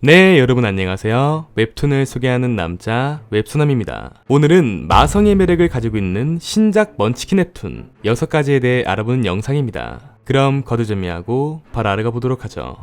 네, 여러분 안녕하세요. 웹툰을 소개하는 남자 웹툰남입니다. 오늘은 마성의 매력을 가지고 있는 신작 먼치킨 웹툰 6가지에 대해 알아보는 영상입니다. 그럼 거두절미하고 바로 알아가 보도록 하죠.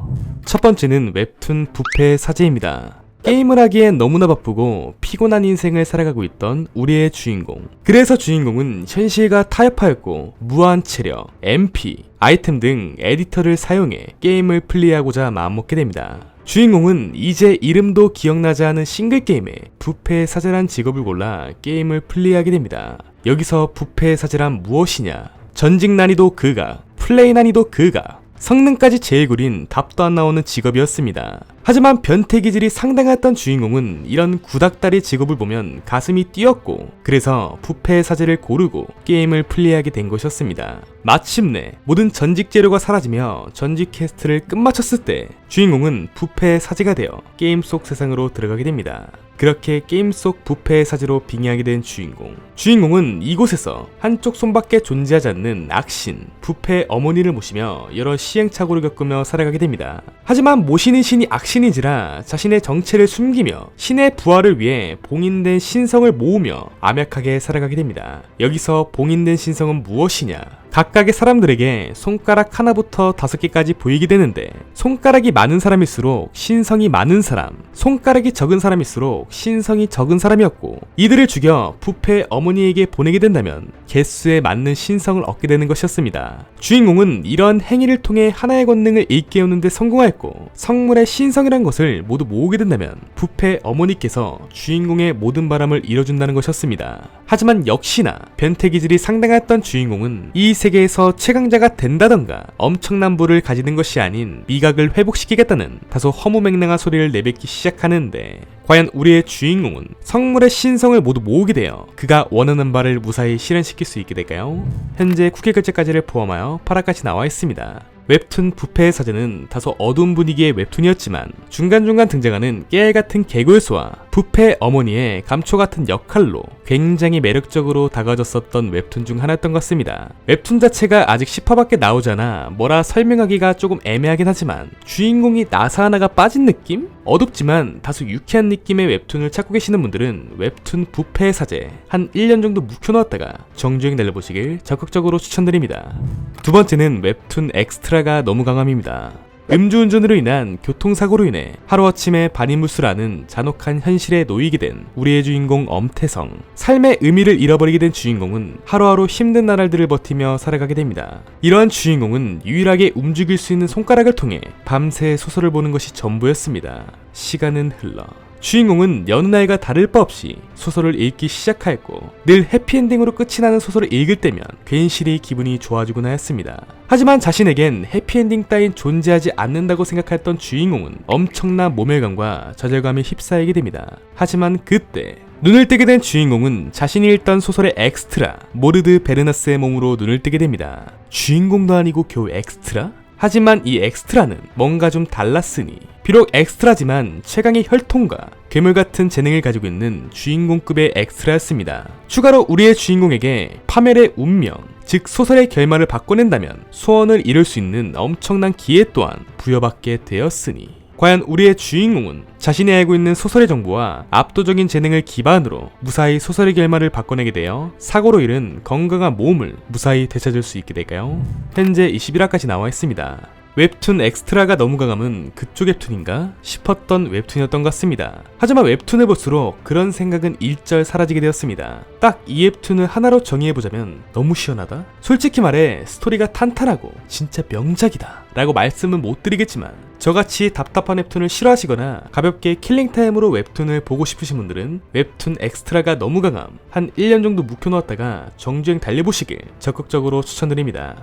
첫 번째는 웹툰 부패 사제입니다. 게임을 하기엔 너무나 바쁘고 피곤한 인생을 살아가고 있던 우리의 주인공. 그래서 주인공은 현실과 타협하였고 무한 체력, MP, 아이템 등 에디터를 사용해 게임을 플레이하고자 마음먹게 됩니다. 주인공은 이제 이름도 기억나지 않은 싱글 게임에 부패 사제란 직업을 골라 게임을 플레이하게 됩니다. 여기서 부패 사제란 무엇이냐? 전직 난이도 그가, 플레이 난이도 그가, 성능까지 제일 구린 답도 안 나오는 직업이었습니다. 하지만 변태 기질이 상당했던 주인공은 이런 구닥다리 직업을 보면 가슴이 뛰었고 그래서 부패 사제를 고르고 게임을 플레이하게 된 것이었습니다. 마침내 모든 전직 재료가 사라지며 전직 퀘스트를 끝마쳤을 때 주인공은 부패 사제가 되어 게임 속 세상으로 들어가게 됩니다. 그렇게 게임 속 부패의 사제로 빙의하게 된 주인공. 주인공은 이곳에서 한쪽 손밖에 존재하지 않는 악신, 부패 어머니를 모시며 여러 시행착오를 겪으며 살아가게 됩니다. 하지만 모시는 신이 악신이지라 자신의 정체를 숨기며 신의 부활을 위해 봉인된 신성을 모으며 암약하게 살아가게 됩니다. 여기서 봉인된 신성은 무엇이냐? 각각의 사람들에게 손가락 하나부터 다섯 개까지 보이게 되는데 손가락이 많은 사람일수록 신성이 많은 사람, 손가락이 적은 사람일수록 신성이 적은 사람이었고 이들을 죽여 부패 어머니에게 보내게 된다면 개수에 맞는 신성을 얻게 되는 것이었습니다. 주인공은 이러한 행위를 통해 하나의 권능을 일깨우는 데 성공하였고 성물의 신성이란 것을 모두 모으게 된다면 부패 어머니께서 주인공의 모든 바람을 이뤄준다는 것이었습니다. 하지만 역시나 변태 기질이 상당했던 주인공은 이 세계에서 최강자가 된다던가 엄청난 부를 가지는 것이 아닌 미각을 회복시키겠다는 다소 허무맹랑한 소리를 내뱉기 시작하는데 과연 우리의 주인공은 성물의 신성을 모두 모으게 되어 그가 원하는 바를 무사히 실현시킬 수 있게 될까요? 현재 쿠키 결제까지를 포함하여 8화까지 나와 있습니다. 웹툰 부패의 사제는 다소 어두운 분위기의 웹툰이었지만 중간중간 등장하는 깨알 같은 개굴소와 부패 어머니의 감초 같은 역할로 굉장히 매력적으로 다가졌었던 웹툰 중 하나였던 것 같습니다. 웹툰 자체가 아직 10화밖에 나오잖아 뭐라 설명하기가 조금 애매하긴 하지만 주인공이 나사 하나가 빠진 느낌? 어둡지만 다소 유쾌한 느낌의 웹툰을 찾고 계시는 분들은 웹툰 부패의 사제 한 1년 정도 묵혀놓았다가 정주행 날려보시길 적극적으로 추천드립니다. 두 번째는 웹툰 엑스트라가 너무 강함입니다. 음주운전으로 인한 교통사고로 인해 하루아침에 반인물수라는 잔혹한 현실에 놓이게 된 우리의 주인공 엄태성. 삶의 의미를 잃어버리게 된 주인공은 하루하루 힘든 나날들을 버티며 살아가게 됩니다. 이러한 주인공은 유일하게 움직일 수 있는 손가락을 통해 밤새 소설을 보는 것이 전부였습니다. 시간은 흘러 주인공은 여느 날과 다를 바 없이 소설을 읽기 시작하였고 늘 해피엔딩으로 끝이 나는 소설을 읽을 때면 괜시리 기분이 좋아지곤 하였습니다. 하지만 자신에겐 해피엔딩 따윈 존재하지 않는다고 생각했던 주인공은 엄청난 모멸감과 좌절감에 휩싸이게 됩니다. 하지만 그때 눈을 뜨게 된 주인공은 자신이 읽던 소설의 엑스트라 모르드 베르나스의 몸으로 눈을 뜨게 됩니다. 주인공도 아니고 겨우 엑스트라? 하지만 이 엑스트라는 뭔가 좀 달랐으니 비록 엑스트라지만 최강의 혈통과 괴물 같은 재능을 가지고 있는 주인공급의 엑스트라였습니다. 추가로 우리의 주인공에게 파멸의 운명, 즉 소설의 결말을 바꿔낸다면 소원을 이룰 수 있는 엄청난 기회 또한 부여받게 되었으니 과연 우리의 주인공은 자신이 알고 있는 소설의 정보와 압도적인 재능을 기반으로 무사히 소설의 결말을 바꿔내게 되어 사고로 잃은 건강한 몸을 무사히 되찾을 수 있게 될까요? 현재 21화까지 나와 있습니다. 웹툰 엑스트라가 너무 강함은 그쪽 웹툰인가 싶었던 웹툰이었던 것 같습니다. 하지만 웹툰을 볼수록 그런 생각은 일절 사라지게 되었습니다. 딱 이 웹툰을 하나로 정의해보자면 너무 시원하다? 솔직히 말해 스토리가 탄탄하고 진짜 명작이다 라고 말씀은 못 드리겠지만 저같이 답답한 웹툰을 싫어하시거나 가볍게 킬링타임으로 웹툰을 보고 싶으신 분들은 웹툰 엑스트라가 너무 강함 한 1년 정도 묵혀놓았다가 정주행 달려보시길 적극적으로 추천드립니다.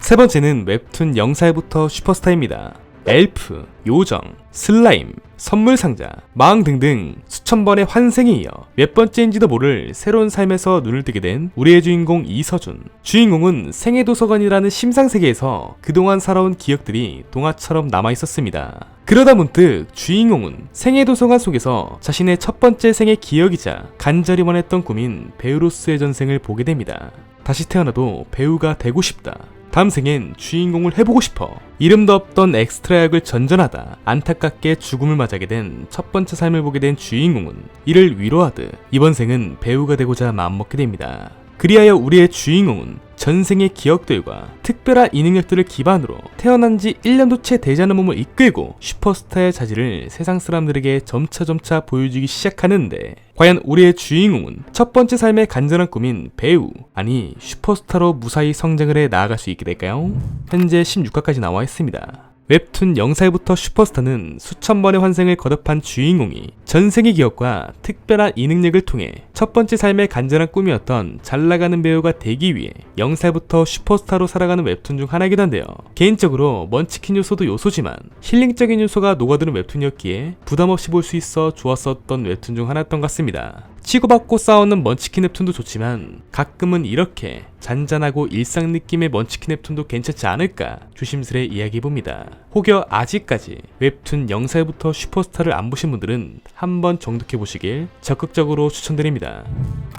세 번째는 웹툰 영사부터 슈퍼스타입니다. 엘프, 요정, 슬라임, 선물상자, 마왕 등등 수천 번의 환생에 이어 몇 번째인지도 모를 새로운 삶에서 눈을 뜨게 된 우리의 주인공 이서준. 주인공은 생애도서관이라는 심상세계에서 그동안 살아온 기억들이 동화처럼 남아 있었습니다. 그러다 문득 주인공은 생애도서관 속에서 자신의 첫 번째 생의 기억이자 간절히 원했던 꿈인 배우로스의 전생을 보게 됩니다. 다시 태어나도 배우가 되고 싶다. 다음 생엔 주인공을 해보고 싶어 이름도 없던 엑스트라 역을 전전하다 안타깝게 죽음을 맞게 된 첫 번째 삶을 보게 된 주인공은 이를 위로하듯 이번 생은 배우가 되고자 마음먹게 됩니다. 그리하여 우리의 주인공은 전생의 기억들과 특별한 이 능력들을 기반으로 태어난 지 1년도 채 되지 않은 몸을 이끌고 슈퍼스타의 자질을 세상 사람들에게 점차점차 보여주기 시작하는데 과연 우리의 주인공은 첫 번째 삶의 간절한 꿈인 배우 아니 슈퍼스타로 무사히 성장을 해 나아갈 수 있게 될까요? 현재 16화까지 나와 있습니다. 웹툰 영사에부터 슈퍼스타는 수천 번의 환생을 거듭한 주인공이 전생의 기억과 특별한 이 능력을 통해 첫 번째 삶의 간절한 꿈이었던 잘 나가는 배우가 되기 위해 영사부터 슈퍼스타로 살아가는 웹툰 중 하나이기도 한데요. 개인적으로 먼치킨 요소도 요소지만 힐링적인 요소가 녹아드는 웹툰이었기에 부담 없이 볼 수 있어 좋았었던 웹툰 중 하나였던 것 같습니다. 치고받고 싸우는 먼치킨 웹툰도 좋지만 가끔은 이렇게 잔잔하고 일상 느낌의 먼치킨 웹툰도 괜찮지 않을까 조심스레 이야기해봅니다. 혹여 아직까지 웹툰 영사부터 슈퍼스타를 안 보신 분들은 한번 정독해보시길 적극적으로 추천드립니다.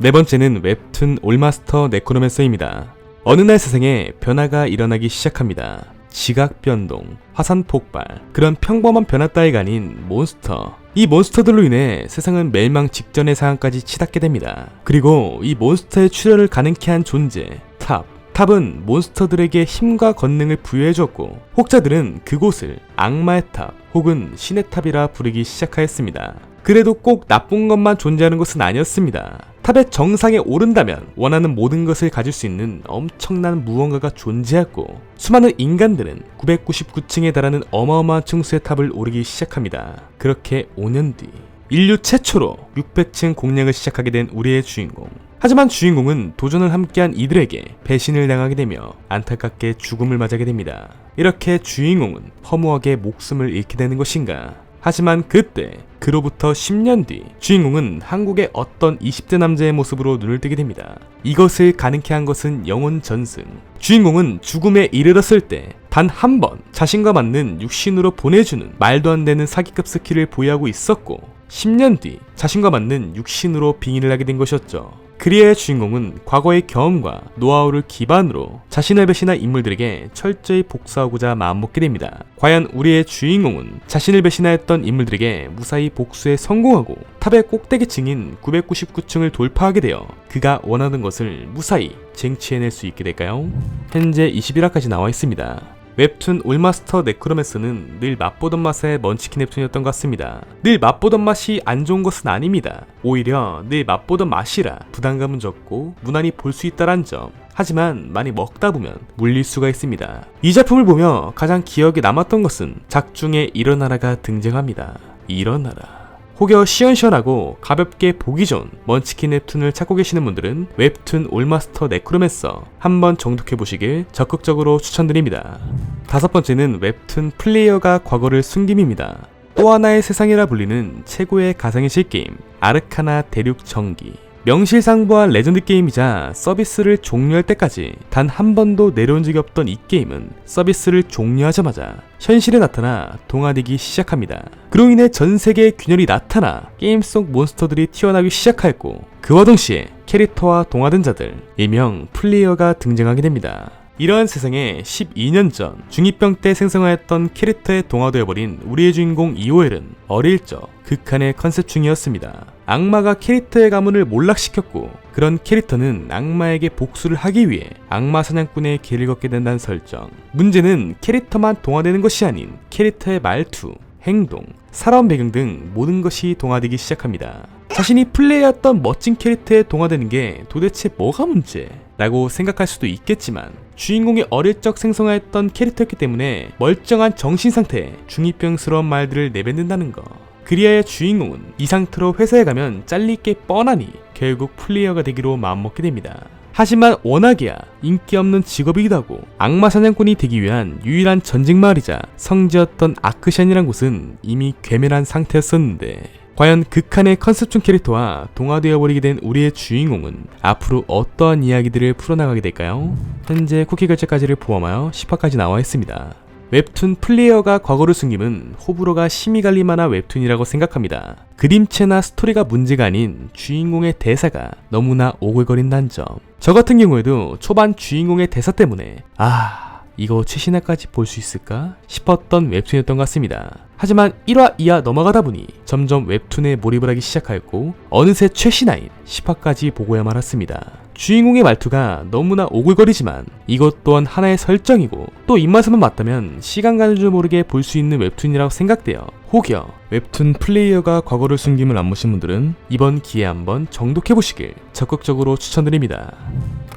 네 번째는 웹툰 올마스터 네코노맨서입니다. 어느 날 세상에 변화가 일어나기 시작합니다. 지각 변동, 화산 폭발, 그런 평범한 변화 따위가 아닌 몬스터. 이 몬스터들로 인해 세상은 멸망 직전의 상황까지 치닫게 됩니다. 그리고 이 몬스터의 출현을 가능케 한 존재, 탑. 탑은 몬스터들에게 힘과 권능을 부여해줬고, 혹자들은 그곳을 악마의 탑 혹은 신의 탑이라 부르기 시작하였습니다. 그래도 꼭 나쁜 것만 존재하는 것은 아니었습니다. 탑의 정상에 오른다면 원하는 모든 것을 가질 수 있는 엄청난 무언가가 존재했고 수많은 인간들은 999층에 달하는 어마어마한 층수의 탑을 오르기 시작합니다. 그렇게 5년 뒤 인류 최초로 600층 공략을 시작하게 된 우리의 주인공. 하지만 주인공은 도전을 함께한 이들에게 배신을 당하게 되며 안타깝게 죽음을 맞게 됩니다. 이렇게 주인공은 허무하게 목숨을 잃게 되는 것인가? 하지만 그때 그로부터 10년 뒤 주인공은 한국의 어떤 20대 남자의 모습으로 눈을 뜨게 됩니다. 이것을 가능케 한 것은 영혼 전승. 주인공은 죽음에 이르렀을 때 단 한 번 자신과 맞는 육신으로 보내주는 말도 안 되는 사기급 스킬을 보유하고 있었고 10년 뒤 자신과 맞는 육신으로 빙의를 하게 된 것이었죠. 그리의 주인공은 과거의 경험과 노하우를 기반으로 자신을 배신한 인물들에게 철저히 복수하고자 마음먹게 됩니다. 과연 우리의 주인공은 자신을 배신하였던 인물들에게 무사히 복수에 성공하고 탑의 꼭대기층인 999층을 돌파하게 되어 그가 원하는 것을 무사히 쟁취해낼 수 있게 될까요? 현재 21화까지 나와 있습니다. 웹툰 올마스터 네크로맨스는 늘 맛보던 맛의 먼치킨 웹툰이었던 것 같습니다. 늘 맛보던 맛이 안 좋은 것은 아닙니다. 오히려 늘 맛보던 맛이라 부담감은 적고 무난히 볼 수 있다란 점. 하지만 많이 먹다 보면 물릴 수가 있습니다. 이 작품을 보며 가장 기억에 남았던 것은 작중에 일어나라가 등장합니다. 일어나라. 혹여 시원시원하고 가볍게 보기 좋은 먼치킨 웹툰을 찾고 계시는 분들은 웹툰 올마스터 네크로맨서 한번 정독해 보시길 적극적으로 추천드립니다. 다섯 번째는 웹툰 플레이어가 과거를 숨김입니다. 또 하나의 세상이라 불리는 최고의 가상의 실게임 아르카나 대륙 정기 명실상부한 레전드 게임이자 서비스를 종료할 때까지 단 한 번도 내려온 적이 없던 이 게임은 서비스를 종료하자마자 현실에 나타나 동화되기 시작합니다. 그로 인해 전 세계의 균열이 나타나 게임 속 몬스터들이 튀어나오기 시작하였고 그와 동시에 캐릭터와 동화된 자들, 일명 플레이어가 등장하게 됩니다. 이러한 세상에 12년 전 중2병 때 생성하였던 캐릭터에 동화되어버린 우리의 주인공 이오엘은 어릴 적 극한의 컨셉 중이었습니다. 악마가 캐릭터의 가문을 몰락시켰고 그런 캐릭터는 악마에게 복수를 하기 위해 악마 사냥꾼의 길을 걷게 된다는 설정. 문제는 캐릭터만 동화되는 것이 아닌 캐릭터의 말투, 행동, 살아온 배경 등 모든 것이 동화되기 시작합니다. 자신이 플레이했던 멋진 캐릭터에 동화되는 게 도대체 뭐가 문제? 라고 생각할 수도 있겠지만 주인공이 어릴 적 생성하였던 캐릭터였기 때문에 멀쩡한 정신 상태에 중이병스러운 말들을 내뱉는다는 거. 그리하여 주인공은 이 상태로 회사에 가면 잘릴 게 뻔하니 결국 플레이어가 되기로 마음먹게 됩니다. 하지만 워낙이야 인기 없는 직업이기도 하고 악마 사냥꾼이 되기 위한 유일한 전쟁 마을이자 성지였던 아크샨이란 곳은 이미 괴멸한 상태였었는데 과연 극한의 컨셉중 캐릭터와 동화되어 버리게 된 우리의 주인공은 앞으로 어떠한 이야기들을 풀어나가게 될까요? 현재 쿠키 결제까지를 포함하여 10화까지 나와 있습니다. 웹툰 플레이어가 과거를 숨김은 호불호가 심히 갈릴 만한 웹툰이라고 생각합니다. 그림체나 스토리가 문제가 아닌 주인공의 대사가 너무나 오글거린다는 점. 저 같은 경우에도 초반 주인공의 대사 때문에 아 이거 최신화까지 볼 수 있을까 싶었던 웹툰이었던 것 같습니다. 하지만 1화, 2화 넘어가다 보니 점점 웹툰에 몰입을 하기 시작하였고 어느새 최신화인 10화까지 보고야 말았습니다. 주인공의 말투가 너무나 오글거리지만 이것 또한 하나의 설정이고 또 입맛에만 맞다면 시간 가는 줄 모르게 볼 수 있는 웹툰이라고 생각되어 혹여 웹툰 플레이어가 과거를 숨김을 안 보신 분들은 이번 기회에 한번 정독해보시길 적극적으로 추천드립니다.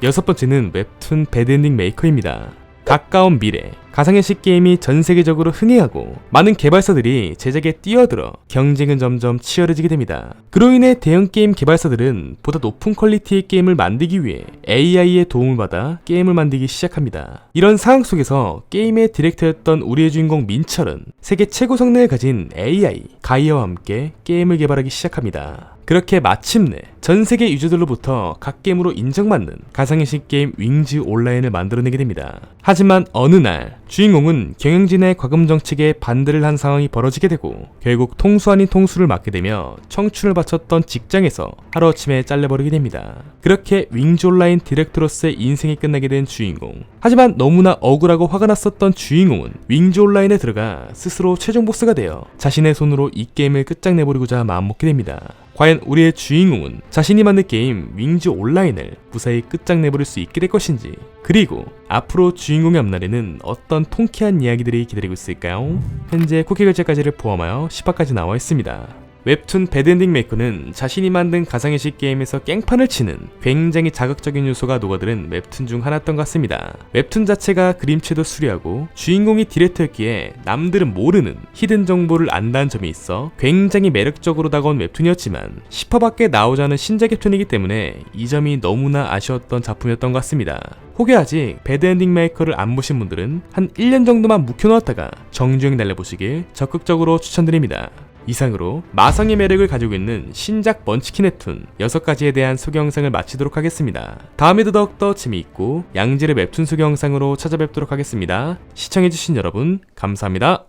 여섯 번째는 웹툰 배드엔딩 메이커입니다. 가까운 미래, 가상현실 게임이 전 세계적으로 흥행하고 많은 개발사들이 제작에 뛰어들어 경쟁은 점점 치열해지게 됩니다. 그로 인해 대형 게임 개발사들은 보다 높은 퀄리티의 게임을 만들기 위해 AI의 도움을 받아 게임을 만들기 시작합니다. 이런 상황 속에서 게임의 디렉터였던 우리의 주인공 민철은 세계 최고 성능을 가진 AI 가이아와 함께 게임을 개발하기 시작합니다. 그렇게 마침내 전 세계 유저들로부터 각 게임으로 인정받는 가상현실 게임 윙즈 온라인을 만들어내게 됩니다. 하지만 어느 날 주인공은 경영진의 과금 정책에 반대를 한 상황이 벌어지게 되고 결국 통수 아닌 통수를 맞게 되며 청춘을 바쳤던 직장에서 하루아침에 잘려버리게 됩니다. 그렇게 윙즈 온라인 디렉터로서의 인생이 끝나게 된 주인공. 하지만 너무나 억울하고 화가 났었던 주인공은 윙즈 온라인에 들어가 스스로 최종 보스가 되어 자신의 손으로 이 게임을 끝장내버리고자 마음먹게 됩니다. 과연 우리의 주인공은 자신이 만든 게임 윙즈 온라인을 무사히 끝장내버릴 수 있게 될 것인지 그리고 앞으로 주인공의 앞날에는 어떤 통쾌한 이야기들이 기다리고 있을까요? 현재 쿠키 결제까지를 포함하여 10화까지 나와 있습니다. 웹툰 배드엔딩 메이커는 자신이 만든 가상현실 게임에서 깽판을 치는 굉장히 자극적인 요소가 녹아드는 웹툰 중 하나였던 것 같습니다. 웹툰 자체가 그림체도 수려하고 주인공이 디렉터였기에 남들은 모르는 히든 정보를 안다는 점이 있어 굉장히 매력적으로 다가온 웹툰이었지만 10화밖에 나오지 않은 신작 웹툰이기 때문에 이 점이 너무나 아쉬웠던 작품이었던 것 같습니다. 혹여 아직 배드엔딩 메이커를 안 보신 분들은 한 1년 정도만 묵혀놓았다가 정주행 달려보시길 적극적으로 추천드립니다. 이상으로 마성의 매력을 가지고 있는 신작 먼치킨 웹툰 6가지에 대한 소개 영상을 마치도록 하겠습니다. 다음에도 더욱더 재미있고 양질의 웹툰 소개 영상으로 찾아뵙도록 하겠습니다. 시청해주신 여러분 감사합니다.